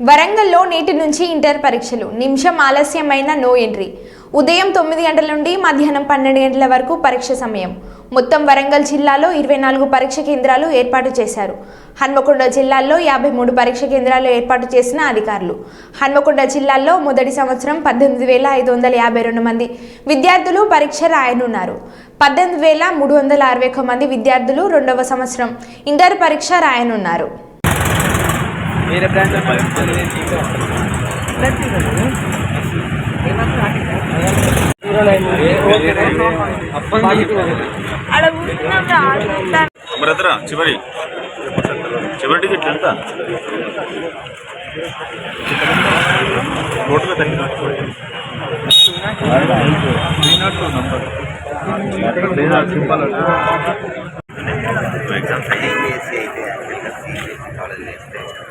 వరంగల్లో నేటి నుంచి ఇంటర్ పరీక్షలు. నిమిషం ఆలస్యమైన నో ఎంట్రీ. ఉదయం తొమ్మిది గంటల నుండి మధ్యాహ్నం పన్నెండు గంటల వరకు పరీక్ష సమయం. మొత్తం వరంగల్ జిల్లాలో ఇరవై నాలుగు పరీక్ష కేంద్రాలు ఏర్పాటు చేశారు. హన్మకొండ జిల్లాలో యాభై మూడు పరీక్ష కేంద్రాలు ఏర్పాటు చేసిన అధికారులు. హన్మకొండ జిల్లాలో మొదటి సంవత్సరం పద్దెనిమిది వేల ఐదు వందల యాభై రెండు మంది విద్యార్థులు పరీక్ష రాయనున్నారు. పద్దెనిమిది వేల మూడు వందల అరవై ఒక్క మంది విద్యార్థులు రెండవ సంవత్సరం ఇంటర్ పరీక్ష రాయనున్నారు. వేరే బ్రాంచ్ భద్ర చివరి చివరి టికెట్ ఎంత టోటల్ తగ్గిన ఎగ్జామ్స్